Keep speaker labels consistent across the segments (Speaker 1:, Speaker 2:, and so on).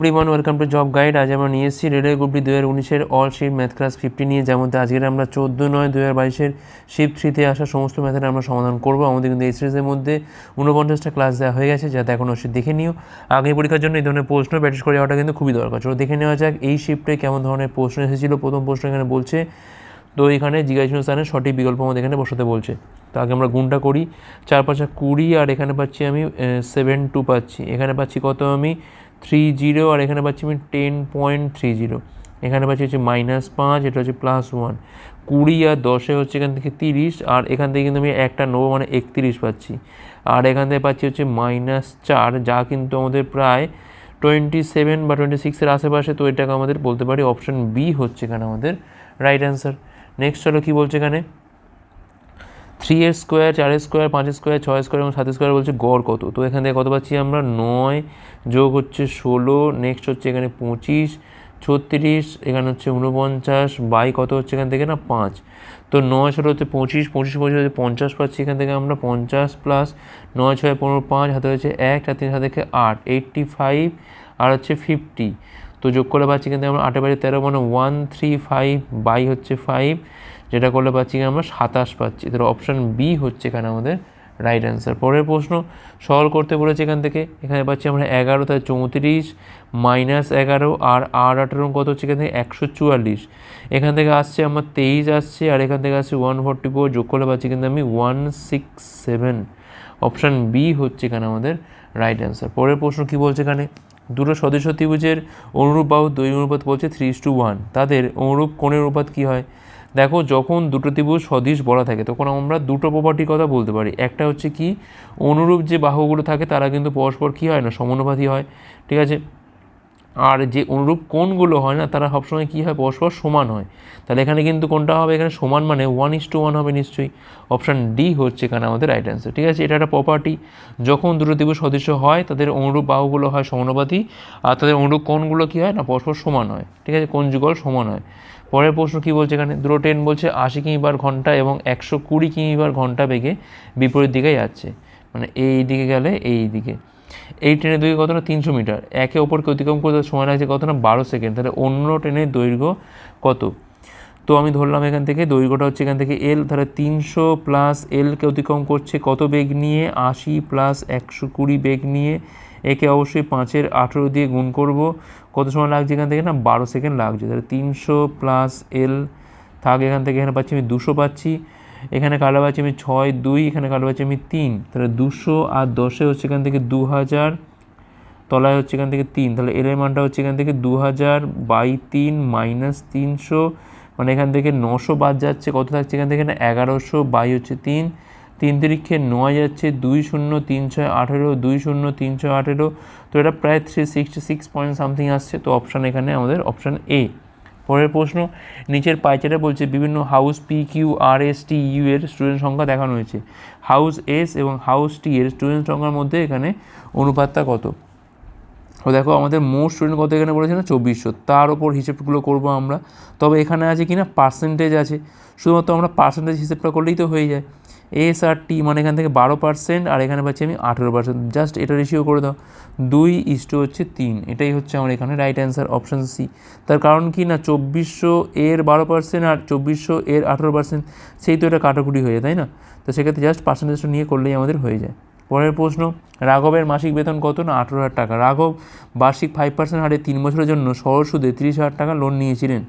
Speaker 1: Everyone welcome to job guide আজ আমরা নিয়ে এসেছি রেলের গ্রুপটি দু হাজার উনিশের all shift math class fifty নিয়ে যেমন আজকের আমরা চোদ্দ নয় দু হাজার বাইশের শিফট থ্রিতে আসা সমস্ত ম্যাথের আমরা সমাধান করব। আমাদের কিন্তু এই সিরিজের মধ্যে উনপঞ্চাশটা ক্লাস দেওয়া হয়ে গেছে, যাতে এখন অবশ্যই দেখে নিও। আগামী পরীক্ষার জন্য এই ধরনের প্রশ্ন প্র্যাকটিস করে যাওয়াটা কিন্তু খুবই দরকার। চলো দেখে নেওয়া যাক এই শিফটে কেমন ধরনের প্রশ্ন এসেছিল। প্রথম প্রশ্ন এখানে বলছে, তো এখানে জিজ্ঞাসা স্থানের সঠিক বিকল্প আমাদের এখানে বসাতে বলছে। তো আগে আমরা গুণটা করি, চার পাঁচা কুড়ি, আর এখানে পাচ্ছি আমি সেভেন টু পাচ্ছি। এখানে পাচ্ছি কত আমি? থ্রি জিরো আর এখানে পাচ্ছি আমি টেন পয়েন্ট থ্রি জিরো এখানে পাচ্ছি হচ্ছে মাইনাস পাঁচ, এটা হচ্ছে প্লাস ওয়ান কুড়ি আর দশে হচ্ছে এখান থেকে তিরিশ, আর এখান থেকে কিন্তু আমি একটা নেব মানে একত্রিশ পাচ্ছি। আর এখান থেকে পাচ্ছি হচ্ছে মাইনাস চার, যা কিন্তু আমাদের প্রায় টোয়েন্টি সেভেন বা টোয়েন্টি সিক্সের আশেপাশে, তো এটাকে আমাদের বলতে পারি অপশান বি হচ্ছে এখানে আমাদের রাইট অ্যান্সার নেক্সট হলো কী বলছে এখানে? থ্রি এর স্কোয়ার চারের স্কোয়ার পাঁচের স্কোয়ার ছয় স্কোয়ার এবং সাতের স্কোয়ার বলছে গড় কত? তো এখান থেকে কত পাচ্ছি আমরা? নয় যোগ হচ্ছে ষোলো নেক্সট হচ্ছে এখানে পঁচিশ, ছত্রিশ, এখানে হচ্ছে উনপঞ্চাশ বাই কত হচ্ছে এখান থেকে না? পাঁচ। তো নয় ষোলো হচ্ছে পঁচিশ পঁচিশ পঁচিশ হচ্ছে পঞ্চাশ পাচ্ছি এখান থেকে আমরা, পঞ্চাশ প্লাস নয় ছয় পনেরো পাঁচ হাতে হচ্ছে এক আর তিন হাতে থেকে আট এইট্টি ফাইভ আর হচ্ছে ফিফটি তো যোগ করে পাচ্ছি কিন্তু আমরা আটে বাজে তেরো মানে ওয়ান থ্রি ফাইভ বাই হচ্ছে ফাইভ যেটা করলে পাচ্ছি আমরা সাতাশ পাচ্ছি। তাহলে অপশান বি হচ্ছে এখানে আমাদের রাইট অ্যান্সার পরের প্রশ্ন সলভ করতে বলেছে এখান থেকে। এখানে পাচ্ছি আমরা এগারো তাই চৌত্রিশ মাইনাস এগারো, আর আর আঠেরো কত হচ্ছে এখান থেকে একশো চুয়াল্লিশ। এখান থেকে আসছে আমার তেইশ আসছে, আর এখান থেকে আসছে ওয়ান ফোরটি ফোর যোগ করলে পাচ্ছি কিন্তু আমি one six seven option B হচ্ছে এখানে আমাদের রাইট অ্যান্সার পরের প্রশ্ন কী বলছে এখানে? দুটো সদস্য ত্রিভুজের অনুরূপ বাহু দৈর্ঘ্য অনুপাত বলছে থ্রি টু ওয়ান তাদের অনুরূপ কোণের অনুপাত কী হয়? দেখো যখন দুটো ত্রিভুজ সদৃশ বলা থাকে, তখন আমরা দুটো প্রপার্টির কথা বলতে পারি। একটা হচ্ছে কি, অনুরূপ যে বাহুগুলো থাকে, তারা কিন্তু পরস্পর কী হয় না, সমানুপাতি হয়, ঠিক আছে? আর যে অনুরূপ কোণগুলো হয় না, তারা সবসময় কী হয়, পরস্পর সমান হয়। তাহলে এখানে কিন্তু কোনটা হবে, এখানে সমান মানে ওয়ান ইস টু ওয়ান হবে নিশ্চয়ই। অপশান ডি হচ্ছে এখানে আমাদের রাইট অ্যান্সার ঠিক আছে? এটা একটা প্রপার্টি যখন দুটো ত্রিভুজ সদৃশ্য হয়, তাদের অনুরূপ বাহুগুলো হয় সমানুপাতি, আর তাদের অনুরূপ কোণগুলো কী হয় না, পরস্পর সমান হয়, ঠিক আছে? কোন যুগল সমান হয়। পরের প্রশ্ন কী বলছে এখানে? দুটো ট্রেন বলছে আশি কিমি বার ঘণ্টা এবং একশো কুড়ি কিমি বার ঘণ্টা বেগে বিপরীত দিকে যাচ্ছে। মানে এই দিকে গেলে এই দিকে। এই ট্রেনের দৈর্ঘ্য কত না তিনশো মিটার। একে অপরকে অতিক্রম করতে সময় লাগছে কত না বারো সেকেন্ড। তাহলে অন্য ট্রেনের দৈর্ঘ্য কত? তো আমি ধরলাম এখান থেকে, দৈর্ঘ্যটা হচ্ছে এখান থেকে এল তাহলে তিনশো প্লাস এলকে অতিক্রম করছে কত বেগ নিয়ে? আশি প্লাস একশো কুড়ি বেগ নিয়ে একে অবশ্যই পাঁচের আঠেরো দিয়ে গুণ করব। কত সময় লাগছে এখান থেকে না? বারো সেকেন্ড লাগছে। তাহলে তিনশো প্লাস এল থাক এখান থেকে এখানে পাচ্ছি আমি দুশো পাচ্ছি। এখানে কালো পাচ্ছি আমি ছয়, দুই, এখানে কালো পাচ্ছি আমি তিন। তাহলে দুশো আর দশে হচ্ছে এখান থেকে দু হাজার তলায় হচ্ছে এখান থেকে তিন। তাহলে এর মানটা হচ্ছে এখান থেকে দু হাজার বাই তিন মাইনাস তিনশো। মানে এখান থেকে নশো বাদ যাচ্ছে। কত থাকছে? এখান থেকে না এগারোশো বাই হচ্ছে তিন। তিন তিরিক্ষে নয় যাচ্ছে দুই শূন্য তিন ছয় আঠেরো, দুই শূন্য তিন ছয় আঠেরো। তো এটা প্রায় three sixty six point something আসছে। তো অপশান এখানে আমাদের অপশান এ পরের প্রশ্ন, নিচের পাইচারে বলছে বিভিন্ন house P Q R S T U এর স্টুডেন্ট সংখ্যা দেখানো হয়েছে। হাউস এস এবং হাউস টি এর স্টুডেন্ট সংখ্যার মধ্যে এখানে অনুপাতটা কত? তো দেখো আমাদের মোট স্টুডেন্ট কত এখানে বলেছে না? চব্বিশশো। তার ওপর হিসেবগুলো করব আমরা। তবে এখানে আছে কি না পার্সেন্টেজ আছে। শুধুমাত্র আমরা পার্সেন্টেজ হিসেবটা করলেই তো হয়ে যায়। এস আর টি মানে এখান থেকে বারো পার্সেন্ট আর এখানে পাচ্ছি আমি আঠেরো পার্সেন্ট জাস্ট এটা রেশিও করে দাও। দুই ইস্টু হচ্ছে তিন। এটাই হচ্ছে আমার এখানে রাইট অ্যান্সার অপশান সি তার কারণ কি না, চব্বিশশো এর বারো পার্সেন্ট আর চব্বিশশো এর আঠেরো পার্সেন্ট সেই তো এটা কাটাকুটি হয়ে যায়, তাই না? তো সেক্ষেত্রে জাস্ট পার্সেন্টেজটা নিয়ে করলেই আমাদের হয়ে যায়। পরের প্রশ্ন, রাঘবের মাসিক বেতন কত না আঠেরো হাজার টাকা? রাঘব বার্ষিক ফাইভ পার্সেন্ট হারে তিন বছরের জন্য সরল সুদে তিরিশ হাজার টাকা লোন নিয়েছিলেন।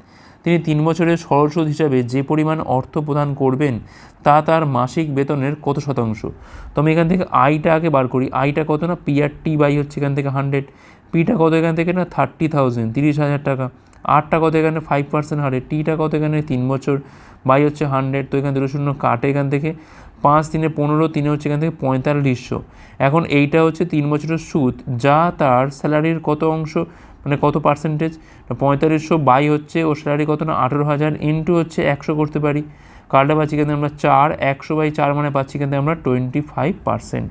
Speaker 1: তিনি তিন বছরের সরল হিসাবে যে পরিমাণ অর্থ প্রদান করবেন, তা তার মাসিক বেতনের কত শতাংশ? তো আমি এখান থেকে আইটা আগে বার করি। আইটা কত না? পি আর টি বাই হচ্ছে এখান থেকে হান্ড্রেড পিটা কত এখান থেকে না? থার্টি থাউজেন্ড তিরিশ হাজার টাকা। আটটা কত এখানে? ফাইভ পার্সেন্ট হারে। টিটা কত এখানে? তিন বছর। বাই হচ্ছে হান্ড্রেড তো এখানে দুটো শূন্য কাটে এখান থেকে। পাঁচ তিনে পনেরো, তিনে হচ্ছে এখান থেকে পঁয়তাল্লিশশো। এখন এইটা হচ্ছে তিন বছরের সুদ, যা তার স্যালারির কত অংশ? মানে কত পার্সেন্টেজ পঁয়তাল্লিশশো বাই হচ্ছে ও স্যালারি কত না? আঠেরো হাজার ইন্টু হচ্ছে একশো করতে পারি। কার্ডে পাচ্ছি কিন্তু আমরা চার, একশো বাই চার মানে পাচ্ছি কিন্তু আমরা twenty five percent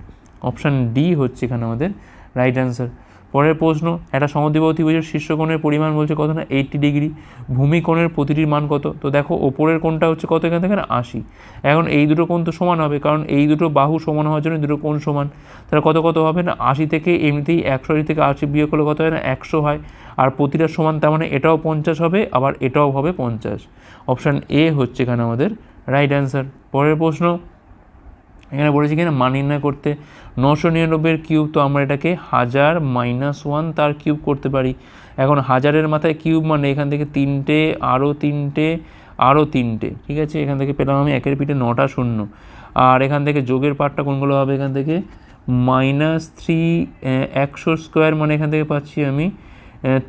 Speaker 1: option D হচ্ছে এখানে আমাদের রাইট অ্যান্সার পরের প্রশ্ন, একটা সমদ্বিবাহু ত্রিভুজের শীর্ষকোণের পরিমাণ বলছে কত না? এইট্টি ডিগ্রি ভূমিকোণের প্রতিটির মান কত? তো দেখো, ওপরের কোণটা হচ্ছে কত এখান থেকে? না আশি। এখন এই দুটো কোণ তো সমান হবে, কারণ এই দুটো বাহু সমান হওয়ার জন্য দুটো কোণ সমান। তাহলে কত কত হবে না? আশি থেকে এমনিতেই একশো আশি থেকে আশি বিয়োগ করলে কত হয় না? একশো হয়। আর প্রতিটা সমান, তার মানে এটাও পঞ্চাশ হবে, আবার এটাও হবে পঞ্চাশ। অপশান এ হচ্ছে এখানে আমাদের রাইট অ্যান্সার পরের প্রশ্ন, এখানে বলেছি কিনা? মান নির্ণয় করতে। নশো নিরানব্বইয়ের কিউব, তো আমরা এটাকে হাজার মাইনাস ওয়ান তার কিউব করতে পারি। এখন হাজারের মাথায় কিউব মানে এখান থেকে তিনটে, আরও তিনটে আরও তিনটে, ঠিক আছে? এখান থেকে পেলাম আমি একের পিঠে নটা শূন্য। আর এখান থেকে যোগের পার্টটা কোনগুলো হবে? এখান থেকে মাইনাস থ্রি একশো স্কোয়ার মানে এখান থেকে পাচ্ছি আমি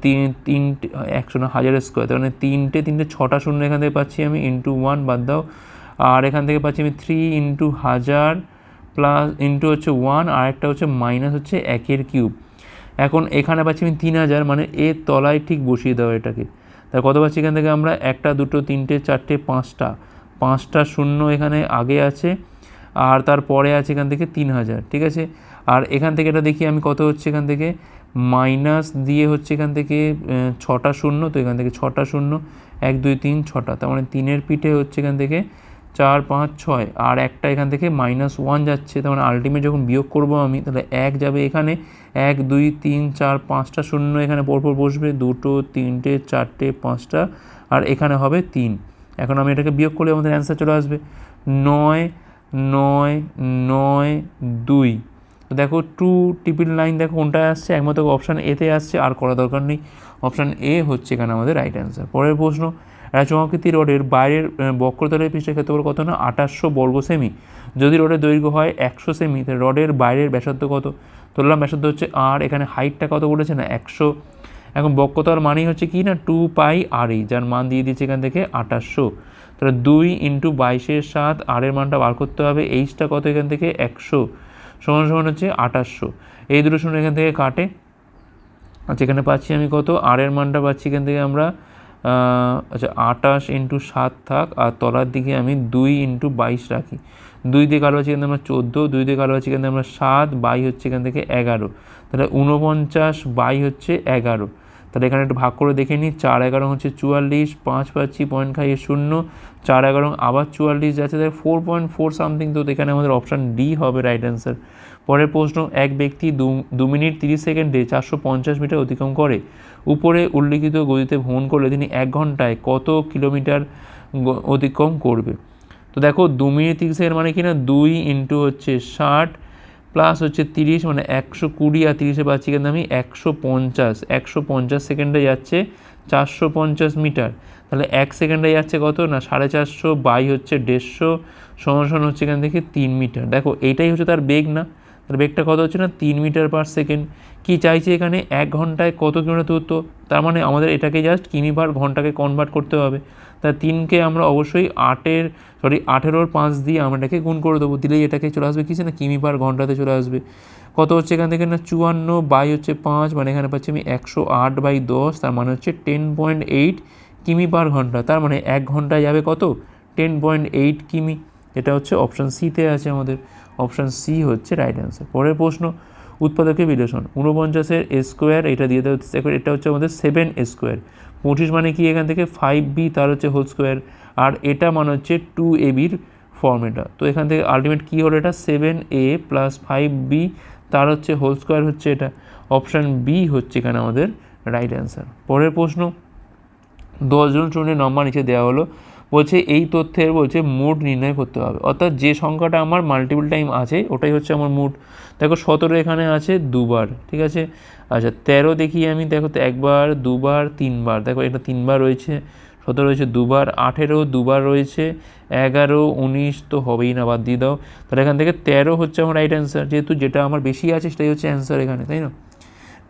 Speaker 1: তিন তিনটে, একশো না, হাজারের স্কোয়ার। তার মানে তিনটে তিনটে, ছটা শূন্য এখান থেকে পাচ্ছি আমি ইন্টু ওয়ান বাদ দাও। আর এখান থেকে পাচ্ছি আমি থ্রি ইন্টু হাজার প্লাস ইন্টু হচ্ছে ওয়ান আর একটা হচ্ছে মাইনাস হচ্ছে একের কিউব এখন এখানে পাচ্ছি আমি তিন হাজার মানে এর তলায় ঠিক বসিয়ে দেওয়া এটাকে। তার কত পাচ্ছি এখান থেকে আমরা? একটা, দুটো, তিনটে, চারটে, পাঁচটা। পাঁচটা শূন্য এখানে আগে আছে, আর তারপরে আছে এখান থেকে তিন হাজার, ঠিক আছে? আর এখান থেকে এটা দেখি আমি কত হচ্ছে এখান থেকে? মাইনাস দিয়ে হচ্ছে এখান থেকে ছটা শূন্য, তো এখান থেকে ছটা শূন্য, এক, দুই, তিন, ছটা। তার মানে তিনের পিঠে হচ্ছে এখান থেকে চার, পাঁচ, ছয়, আর একটা এখান থেকে মাইনাস ওয়ান যাচ্ছে, তার মানে আলটিমেট যখন বিয়োগ করব আমি, তাহলে এক যাবে এখানে, এক, দুই, তিন, চার, পাঁচটা শূন্য এখানে পরপর বসবে, দুটো, তিনটে, চারটে, পাঁচটা, আর এখানে হবে তিন। এখন আমি এটাকে বিয়োগ করলে আমাদের অ্যান্সার চলে আসবে। নয় নয় নয়, দুই। দেখো টু টিপিল লাইন দেখো কোনটায় আসছে? একমাত্র অপশান এতে আসছে, আর করা দরকার নেই। অপশান এ হচ্ছে এখানে আমাদের রাইট অ্যান্সার পরের প্রশ্ন চৌমাকৃতি রডের বাইরের বক্রতলের পৃষ্ঠের ক্ষেত্রফল কত না? আঠাশশো বর্গ সেমি। যদি রডের দৈর্ঘ্য হয় একশো সেমি, তাহলে রডের বাইরের ব্যাসার্ধ কত? ধরলাম ব্যাসার্ধ হচ্ছে আর, এখানে হাইটটা কত বলেছে না? একশো। এখন বক্রতল মানেই হচ্ছে কি না? টু পাই আর এই, যার মান দিয়ে দিচ্ছে এখান থেকে আঠাশশো। তাহলে দুই ইন্টু বাইশের সাত, আর এর মানটা বার করতে হবে এইচটা কত এখান থেকে? একশো। সমান সমান হচ্ছে আঠাশশো। এই দুটো শূন্য এখান থেকে কাটে। আচ্ছা এখানে পাচ্ছি আমি কত? আর এর মানটা পাচ্ছি এখান থেকে আমরা আচ্ছা আটাশ ইন্টু সাত থাক, আর তলার দিকে আমি দুই ইন্টু বাইশ রাখি। দুই দিয়ে কালো আছে থেকে আমরা চোদ্দ, দুই দিয়ে কালো আছে থেকে আমরা সাত, বাই হচ্ছে এখান থেকে এগারো। তাহলে উনপঞ্চাশ বাই হচ্ছে এগারো। তাহলে এখানে একটু ভাগ করে দেখে নিই, চার এগারো হচ্ছে চুয়াল্লিশ, পাঁচ পাচ্ছি, পয়েন্ট খাইয়ে শূন্য, চার এগারো আবার চুয়াল্লিশ যাচ্ছে, তাহলে ফোর পয়েন্ট ফোর সামথিং তো এখানে আমাদের অপশান ডি হবে রাইট অ্যান্সার পরের প্রশ্ন, এক ব্যক্তি দু মিনিট তিরিশ সেকেন্ডে চারশো পঞ্চাশ মিটার অতিক্রম করে। উপরে উল্লিখিত গতিতে ভ্রমণ করলে তিনি এক ঘন্টায় কত কিলোমিটার অতিক্রম করবে? তো দেখো, দু মিনিট তিরিশ সেকেন্ড মানে কি না দুই ইন্টু হচ্ছে ষাট প্লাস হচ্ছে তিরিশ মানে একশো কুড়ি আর তিরিশে পাচ্ছি কিন্তু আমি একশো পঞ্চাশ। একশো পঞ্চাশ সেকেন্ডে যাচ্ছে চারশো পঞ্চাশ মিটার। তাহলে এক সেকেন্ডে যাচ্ছে কত? না, সাড়ে চারশো, বাই হচ্ছে দেড়শো, সমান হচ্ছে এখান থেকে তিন মিটার। দেখো এইটাই হচ্ছে তার বেগ না? তার বেগটা কত হচ্ছে না? তিন মিটার পার সেকেন্ড কি চাইছে এখানে? এক ঘন্টায় কত কিলোমিটার দূরত্ব? তার মানে আমাদের এটাকে জাস্ট কিমি পার ঘন্টাকে কনভার্ট করতে হবে। তা তিনকে আমরা অবশ্যই আটের সরি আঠেরোর পাঁচ দিয়ে আমরা এটাকে গুণ করে দেবো। দিলেই এটাকে চলে আসবে কিসে না? কিমি পার ঘন্টাতে চলে আসবে। কত হচ্ছে এখান থেকে না? চুয়ান্ন বাই হচ্ছে পাঁচ মানে এখানে পাচ্ছি আমি একশো আট বাই দশ, তার মানে হচ্ছে টেন পয়েন্ট এইট কিমি পার ঘণ্টা। তার মানে এক ঘন্টায় যাবে কত? টেন পয়েন্ট এইট কিমি। এটা হচ্ছে অপশান সিতে আছে আমাদের। অপশান সি হচ্ছে রাইট অ্যান্সার পরের প্রশ্ন, উৎপাদকের বিলেশন ঊনপঞ্চাশের স্কোয়ার এটা দিয়ে দেওয়া হচ্ছে এটা হচ্ছে আমাদের সেভেন স্কোয়ার পঁচিশ মানে কি এখান থেকে? ফাইভ বি তার হচ্ছে হোল স্কোয়ার আর এটা মানে হচ্ছে টু এ বির ফর্ম এটা তো এখান থেকে আলটিমেট কী হলো এটা? Seven A plus five B তার হচ্ছে হোল স্কোয়ার হচ্ছে এটা। অপশান বি হচ্ছে এখানে আমাদের রাইট অ্যান্সার পরের প্রশ্ন, দশজন স্টুডেন্টের নম্বর নিচে দেওয়া হলো। বলছে এই তথ্যের বলছে মুড নির্ণয় করতে হবে। অর্থাৎ যে সংখ্যাটা আমার মাল্টিপল টাইম আছে, ওটাই হচ্ছে আমার মুড দেখো সতেরো এখানে আছে দুবার, ঠিক আছে? আচ্ছা তেরো দেখি আমি, দেখো একবার, দুবার, তিনবার। দেখো এটা তিনবার রয়েছে, সতেরো রয়েছে দুবার, আঠেরো দুবার রয়েছে, এগারো, উনিশ তো হবেই না, বাদ দিয়ে দাও। তাহলে এখান থেকে তেরো হচ্ছে আমার রাইট অ্যান্সার যেহেতু যেটা আমার বেশি আছে সেটাই হচ্ছে অ্যান্সার এখানে, তাই না?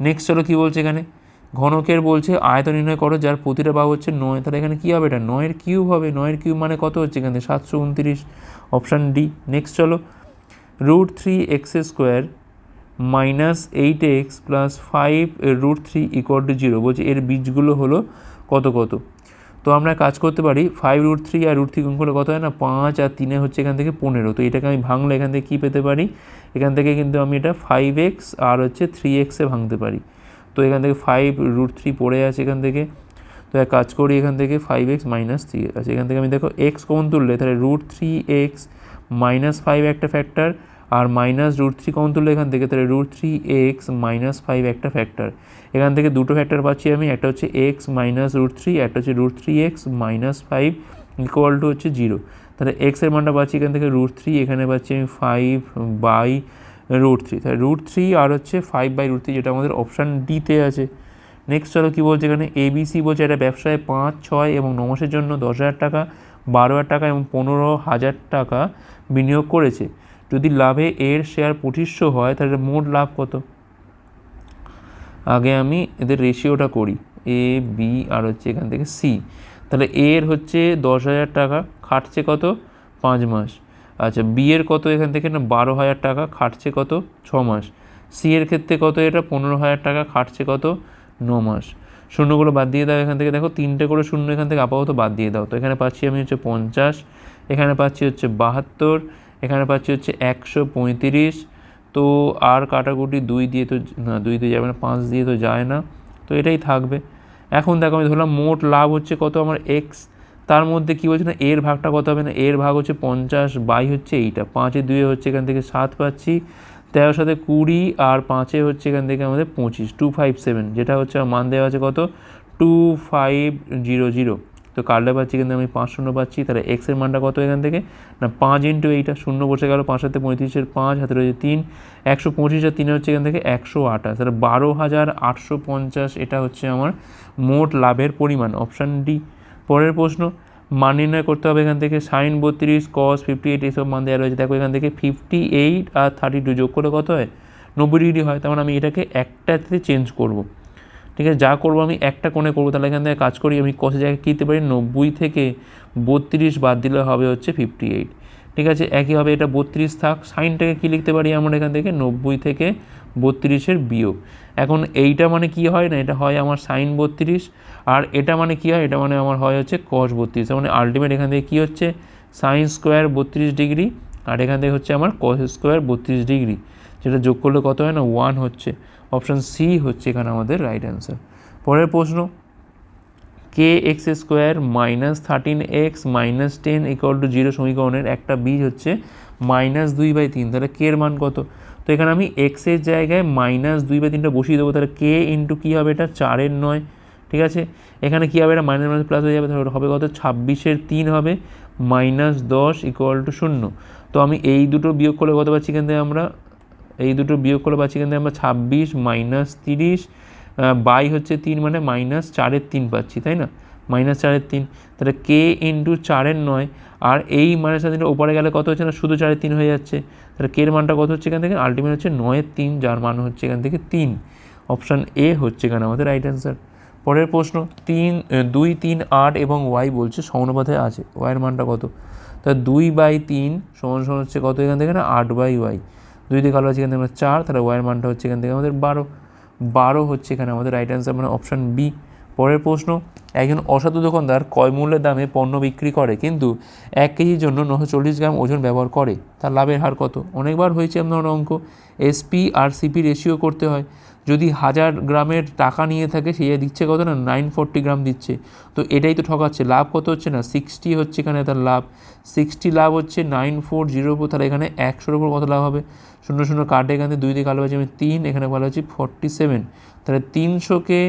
Speaker 1: নেক্সট চলো কী বলছে এখানে? ঘনকের বলছে আয়তন নির্ণয় করো, যার প্রতিটা বাহু হচ্ছে নয়। তাহলে এখানে কী হবে এটা? নয়ের কিউব হবে। নয়ের কিউব মানে কত হচ্ছে এখানে সাতশো উনত্রিশ। Option D. নেক্সট চলো। Root three x square minus eight x plus five root three equal to zero. বলছে এর বীজগুলো হলো কত কত? তো আমরা কাজ করতে পারি, ফাইভ রুট থ্রি আর রুট থ্রি গুণ করলে কত হয় না? পাঁচ আর তিনে হচ্ছে এখান থেকে পনেরো। তো এটাকে আমি ভাঙলে এখান থেকে কী পেতে পারি? এখান থেকে কিন্তু আমি এটা ফাইভ এক্স আর হচ্ছে থ্রি এক্সে ভাঙতে পারি। তো এখান থেকে ফাইভ রুট থ্রি পড়ে আছে এখান থেকে। তো এক কাজ করি, এখান থেকে ফাইভ এক্স মাইনাস থ্রি আছে। এখান থেকে আমি দেখো এক্স কমন তুললে, তাহলে root three x minus five একটা ফ্যাক্টর আর মাইনাস রুট থ্রি কমন তুললে এখান থেকে, তাহলে root three x minus five একটা ফ্যাক্টর এখান থেকে দুটো ফ্যাক্টর পাচ্ছি আমি, একটা হচ্ছে এক্স মাইনাস রুট থ্রি একটা হচ্ছে root three x minus five equal to হচ্ছে জিরো তাহলে এক্সের মানটা পাচ্ছি এখান থেকে রুট থ্রি এখানে পাচ্ছি আমি ফাইভ বাই রুট থ্রি তাহলে রুট থ্রি আর হচ্ছে ফাইভ বাই রুট থ্রি যেটা আমাদের অপশান ডিতে আছে। নেক্সট চলো কী বলছে এখানে? এবিসি বলছে এটা ব্যবসায় পাঁচ, ছয় এবং ন মাসের জন্য দশ হাজার টাকা, বারো হাজার টাকা এবং পনেরো হাজার টাকা বিনিয়োগ করেছে। যদি লাভে এর শেয়ার পঁচিশশো হয়, তাহলে মোট লাভ কত? আগে আমি এদের রেশিওটা করি। এ বি আর হচ্ছে এখান থেকে সি তাহলে এর হচ্ছে দশ হাজার টাকা, খাটছে কত? পাঁচ মাস। আচ্ছা বি এর কত? এখান থেকে না বারো হাজার টাকা খাটছে কত? ছ মাস। সি এর ক্ষেত্রে কত এটা? পনেরো হাজার টাকা খাটছে কত? ন মাস। শূন্যগুলো বাদ দিয়ে দাও এখান থেকে। দেখো, তিনটে করে শূন্য এখান থেকে আপাতত বাদ দিয়ে দাও। তো এখানে পাচ্ছি আমি হচ্ছে পঞ্চাশ, এখানে পাচ্ছি হচ্ছে বাহাত্তর, এখানে পাচ্ছি হচ্ছে একশো পঁয়ত্রিশ। তো আর কাটাকুটি দুই দিয়ে তো না, দুই দিয়ে যাবে না, পাঁচ দিয়ে তো যায় না। তো এটাই থাকবে। এখন দেখো, আমি ধরলাম মোট লাভ হচ্ছে কত? আমার এক্স তার মধ্যে কী বলছে না, এর ভাগটা কত হবে না, এর ভাগ হচ্ছে পঞ্চাশ, বাই হচ্ছে এইটা, পাঁচে দুয়ে হচ্ছে এখান থেকে সাত পাচ্ছি, তেরোর সাথে কুড়ি আর পাঁচে হচ্ছে এখান থেকে আমাদের পঁচিশ টু ফাইভ সেভেন যেটা হচ্ছে মান দেওয়া আছে কত? টু ফাইভ জিরো জিরো তো কাটলে পাচ্ছি কিন্তু আমি পাঁচ শূন্য পাচ্ছি, তাহলে এক্সের মানটা কত এখান থেকে? না, পাঁচ ইন্টু এইটা শূন্য বসে গেল, পাঁচ হাতে পঁয়ত্রিশের পাঁচ হাতে রয়েছে তিন, একশো পঁচিশ আর তিনে হচ্ছে এখান থেকে একশো আঠাশ, তাহলে বারো হাজার আটশো পঞ্চাশ, এটা হচ্ছে আমার মোট লাভের পরিমাণ অপশান ডি পরের প্রশ্ন, মান নির্ণয় করতে হবে এখান থেকে সাইন বত্রিশ কস ফিফটি এইট এইসব মান দেওয়া রয়েছে। দেখো এখান থেকে ফিফটি এইট আর থার্টি টু যোগ করে কত হয়? নব্বই ডিগ্রি হয়, তার মানে আমি এটাকে একটাতে চেঞ্জ করব। ঠিক আছে, যা করব আমি একটা কোণে করব, তাহলে এখান থেকে কাজ করি, আমি কষে জায়গায় কী দিতে পারি? নব্বই থেকে বত্রিশ বাদ দিলে হবে হচ্ছে ফিফটি এইট ঠিক আছে, একইভাবে এটা বত্রিশ থাক সাইনটাকে কী লিখতে পারি আমরা এখান থেকে? নব্বই থেকে বত্রিশের বিয়োগ। এখন এইটা মানে কি হয় না, এটা হয় আমার সাইন বত্রিশ, আর এটা মানে কি হয়, এটা মানে আমার হয় হচ্ছে কস বত্রিশ মানে আলটিমেট এখান থেকে কী হচ্ছে? সাইন স্কোয়ার বত্রিশ ডিগ্রি, আর এখান থেকে হচ্ছে আমার কস স্কোয়ার বত্রিশ ডিগ্রি, যেটা যোগ করলে কত হয় না? ওয়ান হচ্ছে অপশান সি হচ্ছে এখানে আমাদের রাইট অ্যান্সার পরের প্রশ্ন K x square minus thirteen x minus ten equal to zero সমীকরণের একটা বীজ হচ্ছে মাইনাস দুই বাই তিন, তাহলে কে এর মান কত? তো এখানে আমি এক্সের জায়গায় মাইনাস দুই বাই তিনটা বসিয়ে দেবো, তাহলে কে ইন্টু কী হবে এটা? চারের নয়, ঠিক আছে? এখানে কী হবে এটা? মাইনাস মাইনাস প্লাস হয়ে যাবে, তাহলে হবে কত? ছাব্বিশের তিন হবে মাইনাস দশ ইকুয়াল টু শূন্য। তো আমি এই দুটো বিয়োগ করলে কত পাচ্ছি থেকে আমরা? এই দুটো বিয়োগ করে পাচ্ছি থেকে আমরা ছাব্বিশ মাইনাস তিরিশ বাই হচ্ছে তিন মানে মাইনাস চারের তিন পাচ্ছি, তাই না? মাইনাস চারের তিন, তাহলে কে ইন্টু চারের নয় আর এই মাইনাস চার তিনটা ওপরে গেলে কত হচ্ছে না? শুধু চারের তিন হয়ে যাচ্ছে। তাহলে কের মানটা কত হচ্ছে এখান থেকে? আলটিমেট হচ্ছে নয়ের তিন, যার মান হচ্ছে এখান থেকে তিন। অপশান এ হচ্ছে এখানে আমাদের রাইট অ্যান্সার পরের প্রশ্ন, তিন দুই, তিন, আট এবং ওয়াই বলছে সমানুপাতে আছে। ওয়াইয়ের মানটা কত? তা দুই বাই তিন সমান সমান হচ্ছে কত এখান থেকে না? আট বাই ওয়াই দুই দিয়ে কালো আছে এখান থেকে আমরা চার, তাহলে ওয়াইয়ের মানটা হচ্ছে এখান থেকে আমাদের বারো। বারো হচ্ছে এখানে আমাদের রাইট অ্যান্সার মানে অপশান বি পরের প্রশ্ন, একজন অসাধু দোকানদার কয় মূল্যের দামে পণ্য বিক্রি করে, কিন্তু এক কেজির জন্য নশো চল্লিশ গ্রাম ওজন ব্যবহার করে, তার লাভের হার কত? অনেকবার হয়েছে আপনার অঙ্ক। এসপি আর সিপি রেশিও করতে হয়। যদি হাজার গ্রামের টাকা নিয়ে থাকে, সে দিচ্ছে কত না? নাইন ফোরটি গ্রাম দিচ্ছে। তো এটাই তো ঠকাচ্ছে। লাভ কত হচ্ছে না? সিক্সটি হচ্ছে এখানে তার লাভ। সিক্সটি লাভ হচ্ছে নাইন ফোর জিরোর উপর তাহলে এখানে একশোর উপর কত লাভ হবে? শূন্য শূন্য কাটে এখানে দুই দিয়ে কালো আছে আমি তিন, এখানে ভালো হচ্ছে ফর্টি সেভেন তাহলে তিনশোকে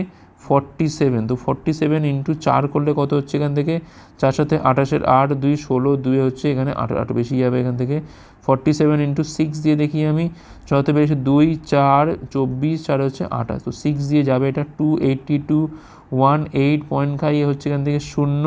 Speaker 1: ফর্টি সেভেন তো ফর্টি সেভেন ইন্টু চার করলে কত হচ্ছে এখান থেকে? চার সাথে আঠাশের আট, দুই, ষোলো, দুই হচ্ছে এখানে আট আট বেশি যাবে এখান থেকে। ফর্টি সেভেন ইন্টু সিক্স দিয়ে দেখি আমি। যত বেশি দুই, চার, চব্বিশ, চার হচ্ছে আঠাশ। তো সিক্স দিয়ে যাবে এটা two eighty two one eight point খাইয়ে হচ্ছে এখান থেকে শূন্য।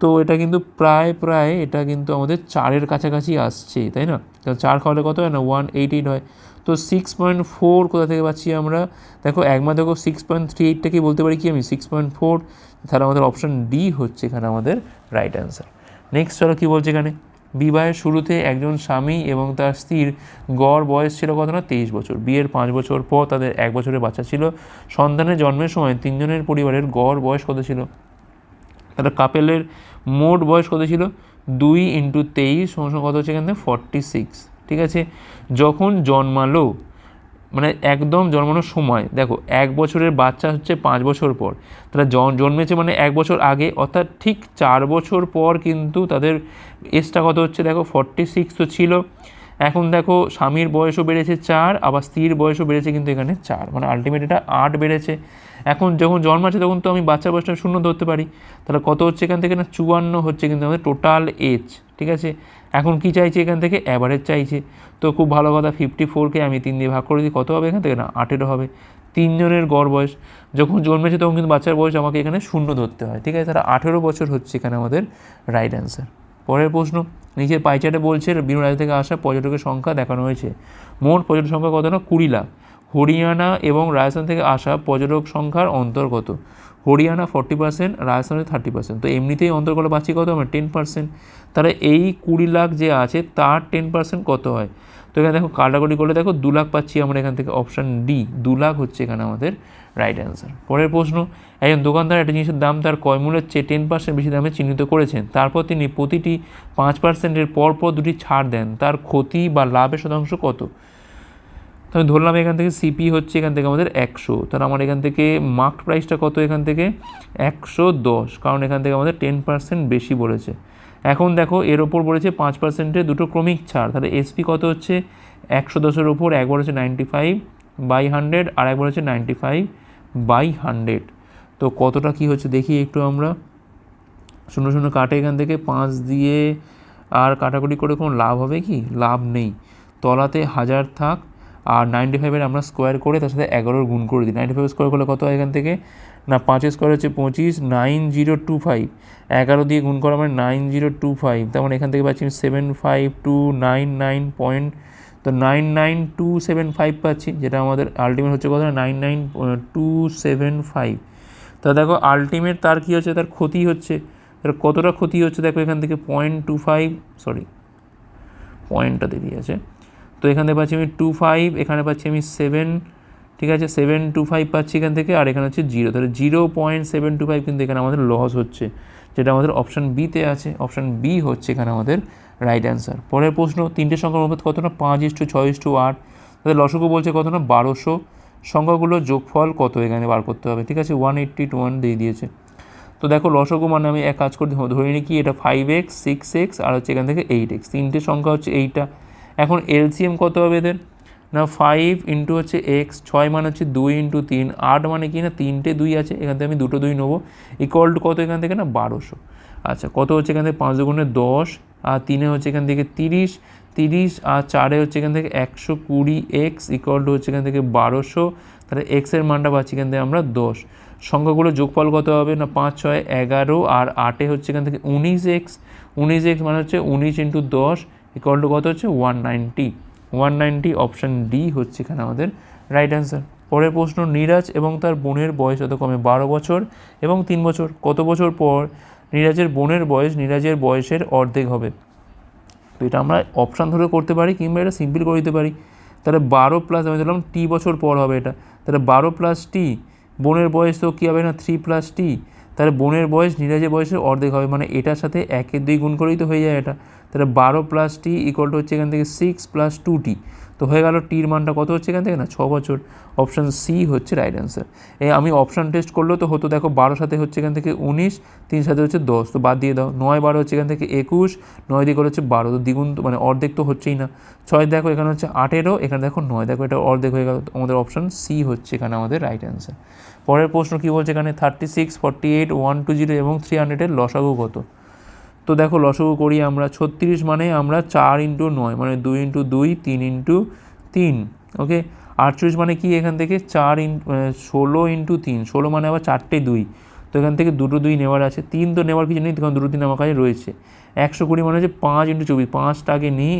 Speaker 1: তো এটা কিন্তু প্রায় প্রায় এটা কিন্তু আমাদের চারের কাছাকাছি আসছে, তাই না? চার খাওয়ালে কত হয় না? ওয়ান এইট এইট হয়। তো সিক্স পয়েন্ট ফোর কোথা থেকে পাচ্ছি আমরা? দেখো একবার দেখো সিক্স পয়েন্ট থ্রি এইটটাকে বলতে পারি কি আমি? সিক্স পয়েন্ট ফোর তাহলে আমাদের অপশান ডি হচ্ছে এখানে আমাদের রাইট অ্যান্সার নেক্সট চলো কী বলছে এখানে? বিবাহের শুরুতে একজন স্বামী এবং তার স্ত্রীর গড় বয়স ছিল কত না? তেইশ বছর। বিয়ের পাঁচ বছর পর তাদের এক বছরের বাচ্চা ছিল। সন্তানের জন্মের সময় তিনজনের পরিবারের গড় বয়স কত ছিল? তাহলে কাপেলের মোট বয়স কত ছিল? দুই ইন্টু তেইশ সমস্যা কত হচ্ছে এখান? ফর্টি সিক্স ঠিক আছে? যখন জন্মালো মানে একদম জন্মানোর সময়, দেখো, এক বছরের বাচ্চা হচ্ছে পাঁচ বছর পর। তারা জন- জন্মেছে মানে এক বছর আগে, অর্থাৎ ঠিক চার বছর পর কিন্তু তাদের এজটা কত হচ্ছে? দেখো ফর্টি সিক্স তো ছিল। এখন দেখো স্বামীর বয়সও বেড়েছে চার, আবার স্ত্রীর বয়সও বেড়েছে কিন্তু এখানে চার। মানে আলটিমেট এটা আট বেড়েছে। এখন যখন জন্মাচ্ছে তখন তো আমি বাচ্চার বয়সটা শূন্য ধরতে পারি। তাহলে কত হচ্ছে এখান থেকে না? চুয়ান্ন হচ্ছে কিন্তু আমাদের টোটাল এজ ঠিক আছে? এখন কি চাইছে এখান থেকে? অ্যাভারেজ চাইছে। তো খুব ভালো কথা ফিফটি ফোরকে আমি তিন দিয়ে ভাগ করে দিই, কত হবে এখান থেকে না? আটেরও হবে। তিনজনের গড় বয়স। যখন জন্মেছে তখন কিন্তু বাচ্চার বয়স আমাকে এখানে শূন্য ধরতে হয়, ঠিক আছে? তারা আঠেরো বছর হচ্ছে এখানে আমাদের রাইট অ্যান্সার পরের প্রশ্ন নিচের পাইচাটে বলছে বিভিন্ন রাজ্য থেকে আসা পর্যটকের সংখ্যা দেখানো হয়েছে। মোট পর্যটক সংখ্যা কত না? কুড়ি লাখ। হরিয়ানা এবং রাজস্থান থেকে আসা পর্যটক সংখ্যার অন্তর্গত হরিয়ানা ফর্টি পার্সেন্ট রাজস্থানের থার্টি পার্সেন্ট তো এমনিতেই অন্তর্গত পাচ্ছি কত? হবে টেন পার্সেন্ট তাহলে এই কুড়ি লাখ যে আছে, তার টেন পার্সেন্ট কত হয়? তো এখানে দেখো কাটাকুটি করলে দেখো দু লাখ পাচ্ছি আমরা এখান থেকে অপশান ডি দু লাখ হচ্ছে এখানে আমাদের রাইট অ্যান্সার পরের প্রশ্ন, একজন দোকানদার একটা জিনিসের দাম তার ক্রয় মূল্যের চেয়ে টেন পার্সেন্ট বেশি দামে চিহ্নিত করেছেন। তারপর তিনি প্রতিটি পাঁচ পার্সেন্টের পরপর দুটি ছাড় দেন। তার ক্ষতি বা লাভের শতাংশ কত? তো আমি ধরলাম এখান থেকে সিপি হচ্ছে এখান থেকে আমাদের একশো। তাহলে আমার এখান থেকে মার্ক প্রাইসটা কত এখান থেকে? একশো দশ। কারণ এখান থেকে আমাদের টেন পার্সেন্ট বেশি বলেছে। এখন দেখো, এর ওপর বলেছে পাঁচ পার্সেন্টের দুটো ক্রমিক ছাড়। তাহলে এসপি কত হচ্ছে? একশো দশের ওপর একবার হচ্ছে নাইনটি ফাইভ বাই হান্ড্রেড আর একবার হচ্ছে নাইনটি ফাইভ বাই হান্ড্রেড তো কতটা কি হচ্ছে দেখি একটু আমরা। শূন্য শূন্য কাটে এখান থেকে, পাঁচ দিয়ে আর কাটাকুটি করে কোনো লাভ হবে কি? লাভ নেই। তলাতে হাজার থাক, আর নাইনটি ফাইভের আমরা স্কোয়ার করে তার সাথে এগারোর গুণ করে দিই। নাইনটি ফাইভ স্কোয়ার করলে কত হয় এখান থেকে? না পাঁচের স্কোয়ার হচ্ছে পঁচিশ নাইন জিরো টু ফাইভ এগারো দিয়ে গুণ করা মানে নাইন জিরো টু ফাইভ তার মানে এখান থেকে পাচ্ছি seven five two nine nine point তো nine nine two seven five পাচ্ছি, যেটা আমাদের আলটিমেট হচ্ছে কত? Nine nine two seven five তা দেখো আলটিমেট তার কী হচ্ছে? তার ক্ষতি হচ্ছে। তার কতটা ক্ষতি হচ্ছে? দেখো এখান থেকে পয়েন্ট টু ফাইভ সরি পয়েন্টটা দেরিয়ে আছে তো এখান থেকে পাচ্ছি আমি টু ফাইভ এখানে পাচ্ছি আমি সেভেন ঠিক আছে সেভেন টু ফাইভ পাচ্ছি এখান থেকে, আর এখানে হচ্ছে জিরো তাহলে zero point seven two five কিন্তু এখানে আমাদের লস হচ্ছে, যেটা আমাদের অপশান বিতে আছে অপশান বি হচ্ছে এখানে আমাদের রাইট অ্যান্সার পরের প্রশ্ন, তিনটে সংখ্যার অনুপাত কত না পাঁচ ইস টু ছয় ইস টু আট তাদের লসকও বলছে কত না বারোশো সংখ্যাগুলো যোগফল কত? এখানে বার করতে হবে, ঠিক আছে? ওয়ান এইট্টি টু ওয়ান দিয়ে দিয়েছে। তো দেখো লসগু মানে আমি এক কাজ করে ধরে নিই কি, এটা ফাইভ এক্স সিক্স এক্স আর হচ্ছে এখান থেকে এইট এক্স তিনটে সংখ্যা হচ্ছে এইটা এখন এলসিএম কত হবে এদের? না ফাইভ ইন্টু হচ্ছে এক্স ছয় মানে হচ্ছে দুই ইন্টু তিন, আট মানে কি না, তিনটে দুই আছে, এখান থেকে আমি দুটো দুই নেব। ইকুয়াল টু কত এখান থেকে না? বারোশো। আচ্ছা কত হচ্ছে এখান থেকে? পাঁচ দুগুণে দশ, আর তিনে হচ্ছে এখান থেকে তিরিশ তিরিশ, আর চারে হচ্ছে এখান থেকে একশো কুড়ি এক্স ইকুয়াল টু হচ্ছে এখান থেকে বারোশো। তাহলে এক্সের মানটা পাচ্ছি এখান থেকে আমরা দশ। সংখ্যাগুলো যোগফল কত হবে? না, পাঁচ, ছয়, এগারো, আর আটে হচ্ছে এখান থেকে উনিশ এক্স উনিশ এক্স মানে হচ্ছে উনিশ ইন্টু দশ ইকুয়াল টু কত হচ্ছে? One ninety one ninety option D হচ্ছে এখানে আমাদের রাইট অ্যান্সার পরের প্রশ্ন, নীরাজ এবং তার বোনের বয়স যত কমে বারো বছর এবং তিন বছর। কত বছর পর নীরাজের বোনের বয়স, নীরাজের বয়সের অর্ধেক হবে? তো এটা আমরা অপশান ধরে করতে পারি কিংবা এটা সিম্পল করে দিতে পারি। তাহলে বারো প্লাস আমি ধরলাম টি বছর পর হবে এটা। তাহলে বারো প্লাস টি বোনের বয়স তো কী হবে না? থ্রি প্লাস টি তাহলে বোনের বয়স, নীরাজের বয়সের অর্ধেক হবে। মানে এটার সাথে একের দুই গুণ করেই তো হয়ে যায় এটা। তাহলে বারো প্লাস টি ইকুয়াল টু হচ্ছে এখান থেকে সিক্স প্লাস টু টি তো হয়ে গেল টির মানটা কত হচ্ছে এখান থেকে না? ছ বছর। অপশান সি হচ্ছে রাইট অ্যান্সার এই আমি অপশান টেস্ট করলেও তো হতো, দেখো বারো সাথে হচ্ছে এখান থেকে উনিশ, তিন সাথে হচ্ছে দশ। তো বাদ দিয়ে দাও, নয় বারো হচ্ছে এখান থেকে একুশ, নয় দিকে হচ্ছে বারো। তো দ্বিগুণ মানে অর্ধেক তো হচ্ছেই না। ছয় দেখো এখানে হচ্ছে আঠেরো, এখানে দেখো নয়, দেখো এটা অর্ধেক হয়ে গেল। আমাদের অপশান সি হচ্ছে এখানে আমাদের রাইট অ্যান্সার পরের প্রশ্ন কী বলছে এখানে? Thirty six forty eight one two zero এবং থ্রি হান্ড্রেডের লসাগু কত? তো দেখো লসাগু করি আমরা ছত্রিশ মানে আমরা চার ইন্টু নয় মানে দুই ইন্টু দুই, তিন ইন্টু তিন ওকে আটচল্লিশ মানে কি এখান থেকে? চার ইন ষোলো ইন্টু তিন, ষোলো মানে আবার চারটে দুই। তো এখান থেকে দুটো দুই নেওয়ার আছে। তিন তো নেওয়ার কিছু নেই, কারণ দুটো তিন আমার কাছে রয়েছে। একশো কুড়ি মানে হচ্ছে পাঁচ ইন্টু চব্বিশ, পাঁচটাকে নিই,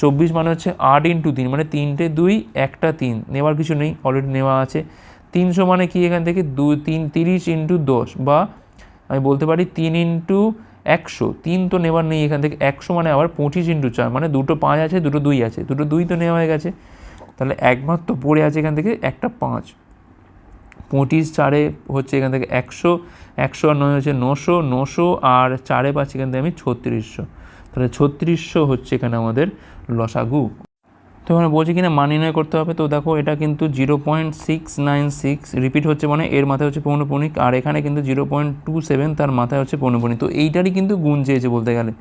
Speaker 1: চব্বিশ মানে হচ্ছে আট ইন্টু তিন মানে তিনটে দুই, একটা তিন, নেওয়ার কিছু নেই অলরেডি নেওয়া আছে। তিনশো মানে কি এখান থেকে? দু, তিন, তিরিশ ইন্টু দশ, বা আমি বলতে পারি তিন ইন্টু একশো, তিন তো নেওয়ার নেই এখান থেকে। একশো মানে আবার পঁচিশ ইন্টু চার মানে দুটো পাঁচ আছে, দুটো দুই আছে। দুটো দুই তো নেওয়া হয়ে গেছে। তাহলে একমাত্র পড়ে আছে এখান থেকে একটা পাঁচ। পঁচিশ চারে হচ্ছে এখান থেকে একশো একশো আর নয় হচ্ছে নশো নশো আর চারে পাঁচ এখান থেকে আমি ছত্রিশশো। তাহলে ছত্রিশশো হচ্ছে এখানে আমাদের লসাগু। তো এখানে বলছি কিনা, মান নির্ণয় করতে হবে। তো দেখো, এটা কিন্তু zero point six nine six repeat হচ্ছে মানে এর মাথায় হচ্ছে পৌনপুণিক আর এখানে কিন্তু জিরো পয়েন্ট টু সেভেন, তার মাথায় হচ্ছে পৌনপুণিক তো এইটারই কিন্তু গুণ চেয়েছে বলতে গেলে।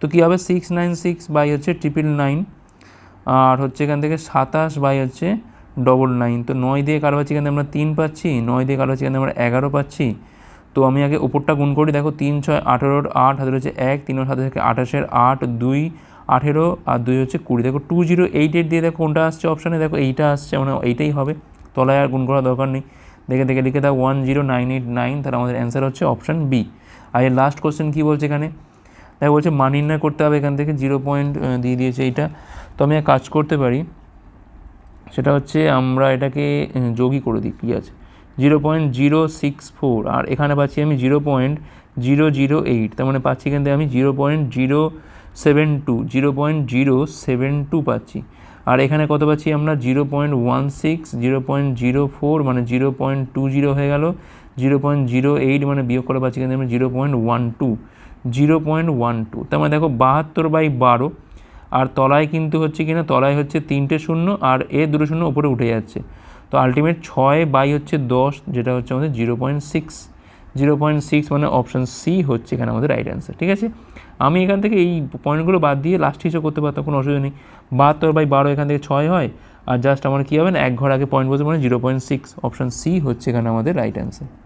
Speaker 1: তো কী হবে? সিক্স নাইন সিক্স বাই হচ্ছে ট্রিপল নাইন আর হচ্ছে এখান থেকে সাতাশ বাই হচ্ছে ডবল নাইন তো নয় দিয়ে কারও পাচ্ছি এখান আমরা তিন পাচ্ছি, নয় দিয়ে কারও পাচ্ছি এখান আমরা এগারো পাচ্ছি। তো আমি আগে উপরটা গুণ করি, দেখো, তিন, ছয়, আঠেরোর আট, হাতের হচ্ছে এক তিন সাথে থেকে আঠাশের আট, দুই আঠেরো আর দুই হচ্ছে কুড়ি। দেখো টু জিরো এইট এইট দিয়ে দেখো কোনটা আসছে অপশানে দেখো এইটা আসছে মানে এইটাই হবে। তলায় আর গুণ করার দরকার নেই। দেখে দেখে, লিখে দাও one zero nine eight nine তাহলে আমাদের অ্যান্সার হচ্ছে অপশান বি আর এর লাস্ট কোশ্চেন কী বলছে এখানে? দেখো বলছে মান নির্ণয় করতে হবে এখান থেকে জিরো পয়েন্ট দিয়ে দিয়েছে এইটা। তো আমি কাজ করতে পারি। সেটা হচ্ছে আমরা এটাকে যোগই করে দিই, কী আছে? Zero point zero six four আর এখানে পাচ্ছি আমি zero point zero zero eight তার মানে পাচ্ছি এখান থেকে আমি zero point zero seven two, zero point zero, seven two পাচ্ছি। আর এখানে কত পাচ্ছি আমরা? Zero point one six, zero point zero four মানে জিরো পয়েন্ট টু জিরো হয়ে গেল। জিরো পয়েন্ট জিরো এইট মানে বিয়োগ করে পাচ্ছি থেকে আমরা zero point one two, zero point one two. তার মানে দেখো বাহাত্তর বাই বারো, আর তলায় কিন্তু হচ্ছে কিনা তলায় হচ্ছে তিনটে শূন্য, আর এ দুটো শূন্য উপরে উঠে যাচ্ছে। তো আলটিমেট ছয় বাই হচ্ছে দশ, যেটা হচ্ছে আমাদের zero point six. Zero point six মানে অপশান সি হচ্ছে এখানে আমাদের রাইট অ্যান্সার ঠিক আছে? আমি এখান থেকে এই পয়েন্টগুলো বাদ দিয়ে লাস্ট হিসেবে করতে পারতাম, কোনো অসুবিধা নেই। বাহাত্তর বাই বারো এখান থেকে ছয় হয়, আর জাস্ট আমার কী হবে না, এক ঘর আগে পয়েন্ট বলতে মানে zero point six option C হচ্ছে এখানে আমাদের রাইট অ্যান্সার